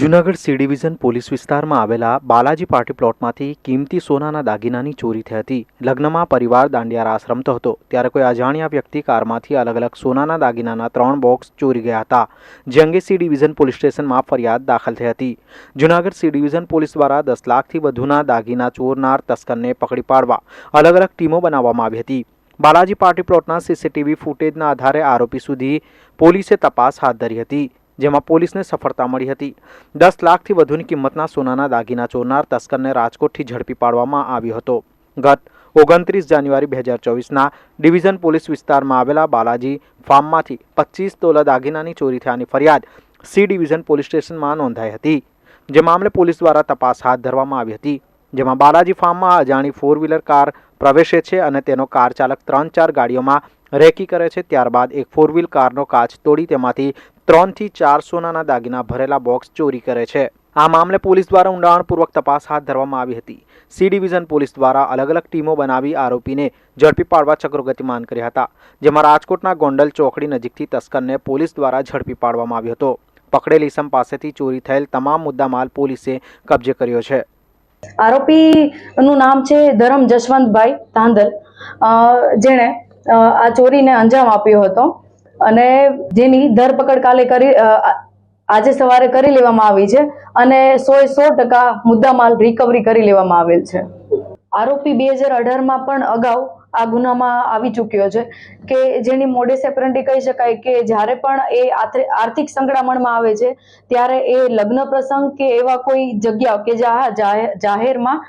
Junagadh C division police વિસ્તારમાં આવેલા Balaji party પ્લોટમાંથી કિંમતી સોનાના દાગીનાની ચોરી થઈ હતી. લગ્નમાં પરિવાર દાંડિયા રાસ હતો. ત્યારે કોઈ અજાણ્યા વ્યક્તિ કારમાંથી અલગ અલગ સોનાના દાગીનાના ત્રણ બોક્સ ચોરી ગયા હતા, જે અંગે સી ડિવિઝન પોલીસ સ્ટેશનમાં ફરિયાદ દાખલ થઈ હતી. જૂનાગઢ સી ડિવિઝન પોલીસ દ્વારા દસ લાખથી વધુના દાગીના ચોરનાર તસ્કરને પકડી પાડવા અલગ અલગ ટીમો બનાવવામાં આવી હતી. બાલાજી પાર્ટી પ્લોટના સીસીટીવી ફૂટેજના આધારે આરોપી સુધી પોલીસે તપાસ હાથ ધરી હતી. જેમાં પોલીસને સફળતા મળી હતી. દસ લાખથી વધુની કિંમતના સોનાના દાગીના ચોરનાર તસ્કરને રાજકોટથી ઝડપી પાડવામાં આવ્યો હતો. ગત ઓગણત્રીસ જાન્યુઆરી બે હજાર ચોવીસના ડિવિઝન પોલીસ વિસ્તારમાં આવેલા બાલાજી ફાર્મમાંથી પચીસ તોલા દાગીનાની ચોરી થયાની ફરિયાદ સી ડિવિઝન પોલીસ સ્ટેશનમાં નોંધાઈ હતી. જે મામલે પોલીસ દ્વારા તપાસ હાથ ધરવામાં આવી હતી. જેમાં બાલાજી ફાર્મમાં અજાણી ફોર વ્હીલર કાર પ્રવેશે છે અને તેનો કાર ચાલક ત્રણ ચાર ગાડીઓમાં રેકી કરે છે. ત્યારબાદ એક ફોર વ્હીલ કારનો કાચ તોડી તેમાંથી ત્રણથી ચાર સોનાના દાગીના ભરેલા બોક્સ ચોરી કરે છે. આ મામલે પોલીસ દ્વારા ઊંડાણપૂર્વક તપાસ હાથ ધરવામાં આવી હતી. સી ડિવિઝન પોલીસ દ્વારા અલગ અલગ ટીમો બનાવી આરોપીને ઝડપી પાડવા ચક્રો ગતિમાન કર્યા હતા, જેમાં રાજકોટના ગોંડલ ચોકડી નજીકથી તસ્કરને પોલીસ દ્વારા ઝડપી પાડવામાં આવ્યો હતો. પકડેલ ઇસમ પાસેથી ચોરી થયેલ તમામ મુદ્દામાલ પોલીસે કબજે કર્યો છે. આરોપીનું નામ છે ધરમ જશવંતભાઈ તાંદલ. જેણે આ ચોરીને અંજામ આપ્યો હતો. અને જેની ધરપકડ કાલે કરી આજે સવારે કરી લેવામાં આવી છે અને સો સો ટકા મુદ્દામાલ રિકવરી કરી લેવામાં આવેલ છે. આરોપી બે હજાર અઢારમાં પણ અગાઉ આ ગુનામાં આવી ચૂક્યો છે કે જેની મોડેસ એપ્રન્ટી કહી શકાય કે જ્યારે પણ એ આર્થિક સંકળામણમાં આવે છે ત્યારે એ લગ્ન પ્રસંગ કે એવા કોઈ જગ્યા કે જાહેરમાં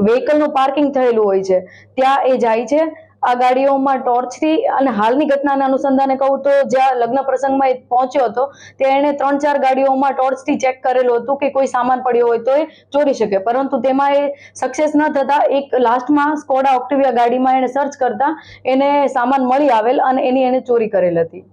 વ્હીકલનું પાર્કિંગ થયેલું હોય છે, ત્યાં એ જાય છે આ ગાડીઓમાં ટોર્ચથી અને હાલની ઘટનાના અનુસંધાને કહું તો જ્યાં લગ્ન પ્રસંગમાં એ પહોંચ્યો હતો, ત્યાં એણે ત્રણ ચાર ગાડીઓમાં ટોર્ચથી ચેક કરેલું હતું કે કોઈ સામાન પડ્યો હોય તો એ ચોરી શકે. પરંતુ તેમાં એ સક્સેસ ન થતા એક લાસ્ટમાં સ્કોડા ઓક્ટિવિયા ગાડીમાં એણે સર્ચ કરતા એને સામાન મળી આવેલ અને એની એને ચોરી કરેલ હતી.